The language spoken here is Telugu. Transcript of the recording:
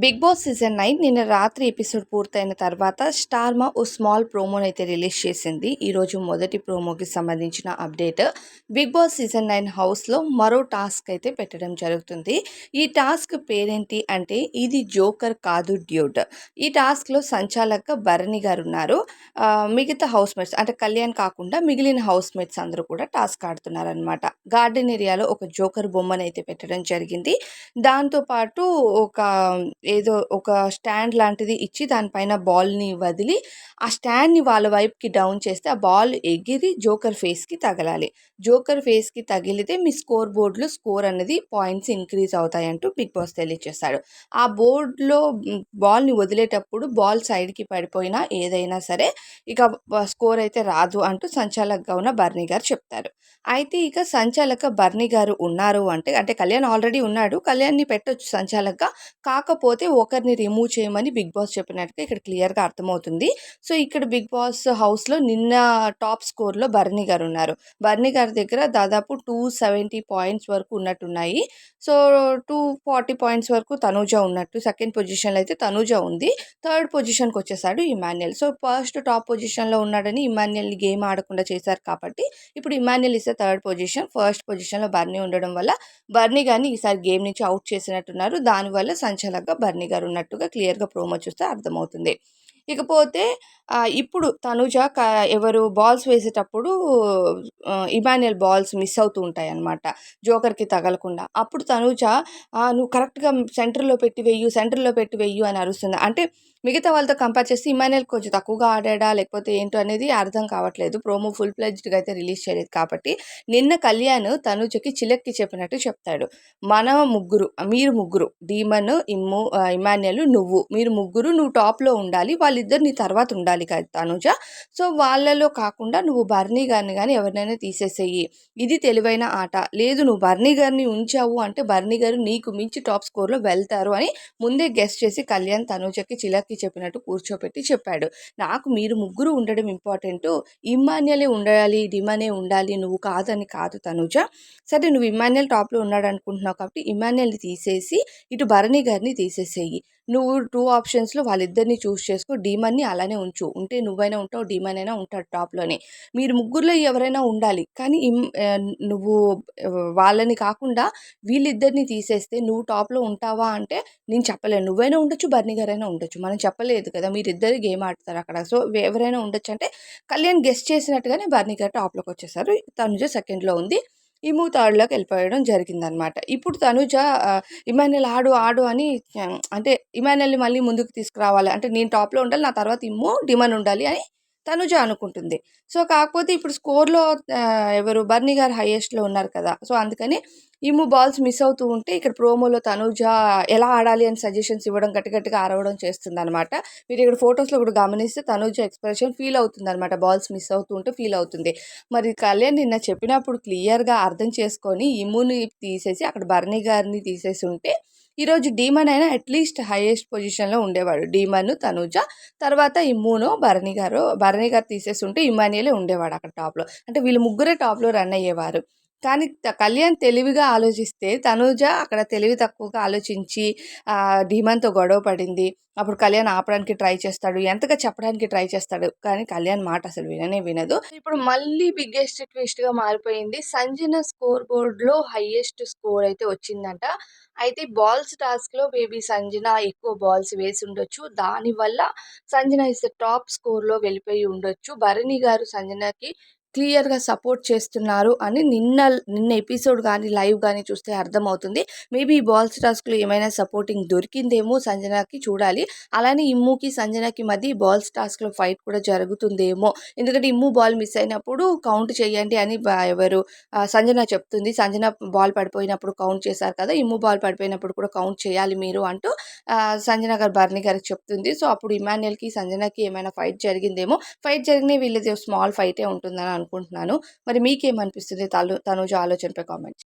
బిగ్ బాస్ సీజన్ నైన్ నిన్న రాత్రి ఎపిసోడ్ పూర్తయిన తర్వాత స్టార్మా ఓ స్మాల్ ప్రోమోని అయితే రిలీజ్ చేసింది. ఈరోజు మొదటి ప్రోమోకి సంబంధించిన update. Big Boss season nine హౌస్లో మరో టాస్క్ అయితే పెట్టడం జరుగుతుంది. ఈ టాస్క్ పేరేంటి అంటే ఇది జోకర్ కాదు డ్యూట్. ఈ టాస్క్లో సంచాలక భరణి గారు ఉన్నారు. మిగతా హౌస్ మేట్స్ అంటే కళ్యాణ్ కాకుండా మిగిలిన హౌస్ మేట్స్ అందరూ కూడా టాస్క్ ఆడుతున్నారనమాట గార్డెన్ ఏరియాలో ఒక జోకర్ బొమ్మను అయితే పెట్టడం జరిగింది. దాంతోపాటు ఒక ఏదో ఒక స్టాండ్ లాంటిది ఇచ్చి దానిపైన బాల్ని వదిలి ఆ స్టాండ్ని వాళ్ళ వైపుకి డౌన్ చేస్తే ఆ బాల్ ఎగిరి జోకర్ ఫేస్కి తగలాలి. జోకర్ ఫేస్కి తగిలితే మీ స్కోర్ బోర్డులో స్కోర్ అనేది పాయింట్స్ ఇంక్రీజ్ అవుతాయంటూ బిగ్ బాస్ తెలియచేస్తాడు ఆ బోర్డులో బాల్ని వదిలేటప్పుడు బాల్ సైడ్కి పడిపోయినా ఏదైనా సరే ఇక స్కోర్ అయితే రాదు అంటూ సంచాలకగా ఉన్న బర్నీ గారు చెప్తారు. అయితే ఇక సంచాలక బర్నీ గారు ఉన్నారు అంటే అంటే కళ్యాణ్ ఆల్రెడీ ఉన్నాడు. కళ్యాణ్ని పెట్టొచ్చు సంచాలకగా కాకపోతే ఒకరిని రిమూవ్ చేయమని బిగ్ బాస్ చెప్పినట్టుగా ఇక్కడ క్లియర్గా అర్థమవుతుంది. సో ఇక్కడ బిగ్ బాస్ హౌస్లో నిన్న టాప్ స్కోర్లో బర్నీ గారు ఉన్నారు. బర్నీ గారి దగ్గర దాదాపు టూ సెవెంటీ పాయింట్స్ వరకు ఉన్నట్టున్నాయి. సో టూ ఫార్టీ పాయింట్స్ వరకు తనూజ ఉన్నట్టు సెకండ్ పొజిషన్లో అయితే తనూజ ఉంది. థర్డ్ పొజిషన్కి వచ్చేసాడు ఇమాన్యుయల్. సో ఫస్ట్ టాప్ పొజిషన్లో ఉన్నాడని ఇమాన్యుయల్ని గేమ్ ఆడకుండా చేశారు కాబట్టి ఇప్పుడు ఇమాన్యుయల్ ఇస్తే థర్డ్ పొజిషన్ ఫస్ట్ పొజిషన్లో బర్నీ ఉండడం వల్ల బర్నీ గారిని ఈసారి గేమ్ నుంచి అవుట్ చేసినట్టున్నారు. దానివల్ల సంచాలకగా బర్నీ గారు ఉన్నట్టుగా క్లియర్గా ప్రోమో చూస్తే అర్థమవుతుంది. ఇకపోతే ఇప్పుడు తనుజ ఎవరు బాల్స్ వేసేటప్పుడు ఆ, ఇమాన్యుయల్ బాల్స్ మిస్ అవుతూ ఉంటాయి అనమాట జోకర్కి తగలకుండా. అప్పుడు తనుజ నువ్వు కరెక్ట్గా సెంటర్లో పెట్టి వెయ్యు సెంటర్లో పెట్టి వెయ్యు అని అరుస్తుంది. అంటే మిగతా వాళ్ళతో కంపేర్ చేస్తే ఇమాన్యుయల్ కొంచెం తక్కువగా ఆడాడా లేకపోతే ఏంటో అనేది అర్థం కావట్లేదు. ప్రోమో ఫుల్ ప్లెజ్డ్గా అయితే రిలీజ్ చేయలేదు కాబట్టి. నిన్న కళ్యాణ్ తనుజకి చిలక్కి చెప్పినట్టు చెప్తాడు. మన ముగ్గురు మీరు ముగ్గురు డీమన్ ఇమ్ము ఇమానియల్ ఇమాన్యుయల్ నువ్వు మీరు ముగ్గురు నువ్వు టాప్లో ఉండాలి వాళ్ళిద్దరు నీ తర్వాత ఉండాలి కదా తనుజ. సో వాళ్ళలో కాకుండా నువ్వు బర్నీ గారిని కానీ ఎవరినైనా తీసేసేయి. ఇది తెలివైన ఆట. లేదు నువ్వు బర్నీ గారిని ఉంచావు అంటే బర్నీ గారు నీకు మించి టాప్ స్కోర్లో వెళ్తారు అని ముందే గెస్ట్ చేసి కళ్యాణ్ తనుజకి చిలక్కి చెప్పినట్టు కూర్చోపెట్టి చెప్పాడు. నాకు మీరు ముగ్గురు ఉండడం ఇంపార్టెంట్. ఇమ్మాన్యలే ఉండాలి డిమానే ఉండాలి నువ్వు కాదని కాదు తనుజ. సరే నువ్వు ఇమాన్యుల్ టాప్లో ఉన్నాడు అనుకుంటున్నావు కాబట్టి ఇమాన్యుల్ని తీసేసి ఇటు భరణి గారిని తీసేసేయి. నువ్వు టూ ఆప్షన్స్లో వాళ్ళిద్దరిని చూస్ చేసుకో. డీమన్ని అలానే ఉంచు. ఉంటే నువ్వైనా ఉంటావు డీమన్ అయినా ఉంటాడు టాప్లోనే. మీరు ముగ్గురులో ఎవరైనా ఉండాలి. కానీ నువ్వు వాళ్ళని కాకుండా వీళ్ళిద్దరిని తీసేస్తే నువ్వు టాప్లో ఉంటావా అంటే నేను చెప్పలేను. నువ్వైనా ఉండొచ్చు బర్నీ గారైనా ఉండొచ్చు. మనం చెప్పలేదు కదా మీరిద్దరు గేమ్ ఆడతారు అక్కడ. సో ఎవరైనా ఉండొచ్చు అంటే కళ్యాణ్ గెస్ట్ చేసినట్టుగానే బర్నీ గారు టాప్లోకి వచ్చేసారు. తనుజ సెకండ్లో ఉంది. ఈ మూతాడులోకి వెళ్ళిపోయడం జరిగిందనమాట. ఇప్పుడు తనుజ ఆ, ఇమాన్యుల్ ఆడు ఆడు అని అంటే ఇమాన్యుల్ని మళ్ళీ ముందుకు తీసుకురావాలి. అంటే నేను టాప్లో ఉండాలి నా తర్వాత ఇమ్ము డిమన్ ఉండాలి అని తనుజ అనుకుంటుంది. సో కాకపోతే ఇప్పుడు స్కోర్లో ఎవరు బర్నీ గారు హైయెస్ట్లో ఉన్నారు కదా! సో అందుకని ఇమ్ము బాల్స్ మిస్ అవుతూ ఉంటే ఇక్కడ ప్రోమోలో తనుజ ఎలా ఆడాలి అని సజెషన్స్ ఇవ్వడం గట్టిగట్టిగా ఆరవడం అరవడం చేస్తుంది అనమాట మీరు ఇక్కడ ఫొటోస్లో కూడా గమనిస్తే తనుజ ఎక్స్ప్రెషన్ ఫీల్ అవుతుంది అనమాట బాల్స్ మిస్ అవుతూ ఉంటే ఫీల్ అవుతుంది. మరి కళ్యాణ్ నిన్న చెప్పినప్పుడు క్లియర్గా అర్థం చేసుకొని ఇమ్ముని తీసేసి అక్కడ బర్నీ గారిని తీసేసి ఉంటే ఈరోజు డీమన్ అయినా అట్లీస్ట్ హైయెస్ట్ పొజిషన్లో ఉండేవాడు. డీమన్ తనుజ తర్వాత ఇమ్మును భరణి గారు భరణి గారు తీసేసి ఉంటే ఇమానియలే ఉండేవాడు అక్కడ టాప్లో అంటే వీళ్ళు ముగ్గురే టాప్లో రన్ అయ్యేవారు. కానీ కళ్యాణ్ తెలివిగా ఆలోచిస్తే తనూజ అక్కడ తెలివి తక్కువగా ఆలోచించి ఆ, ధీమన్తో గొడవ పడింది. అప్పుడు కళ్యాణ్ ఆపడానికి ట్రై చేస్తాడు. ఎంతగా చెప్పడానికి ట్రై చేస్తాడు. కానీ కళ్యాణ్ మాట అసలు విననే వినదు. ఇప్పుడు మళ్ళీ బిగ్గెస్ట్ ట్విస్ట్గా మారిపోయింది. సంజన స్కోర్ బోర్డ్లో హైయెస్ట్ స్కోర్ అయితే వచ్చిందంట. అయితే బాల్స్ టాస్క్లో బేబీ సంజన ఎక్కువ బాల్స్ వేసి ఉండొచ్చు. దానివల్ల సంజన ఇస్ ద టాప్ స్కోర్లో వెళ్ళిపోయి ఉండొచ్చు. భరణి గారు సంజనకి క్లియర్గా సపోర్ట్ చేస్తున్నారు అని నిన్న నిన్న ఎపిసోడ్ కానీ లైవ్ కానీ చూస్తే అర్థమవుతుంది. మేబీ ఈ బాల్స్ టాస్క్లో ఏమైనా సపోర్టింగ్ దొరికిందేమో సంజనాకి చూడాలి. అలానే ఇమ్ముకి సంజనాకి మధ్య ఈ బాల్స్ టాస్క్లో ఫైట్ కూడా జరుగుతుందేమో. ఎందుకంటే ఇమ్ము బాల్ మిస్ అయినప్పుడు కౌంట్ చేయండి అని ఎవరు సంజన చెప్తుంది. సంజన బాల్ పడిపోయినప్పుడు కౌంట్ చేశారు కదా ఇమ్ము బాల్ పడిపోయినప్పుడు కూడా కౌంట్ చేయాలి మీరు అంటూ సంజన గారు బర్ని గారికి చెప్తుంది. సో అప్పుడు ఇమాన్యుయల్కి సంజనకి ఏమైనా ఫైట్ జరిగిందేమో. ఫైట్ జరిగిన వీళ్ళది స్మాల్ ఫైటే ఉంటుందని అనుకుంటున్నాను. మరి మీకేమనిపిస్తుంది తను తనుజ ఆలోచనపై కామెంట్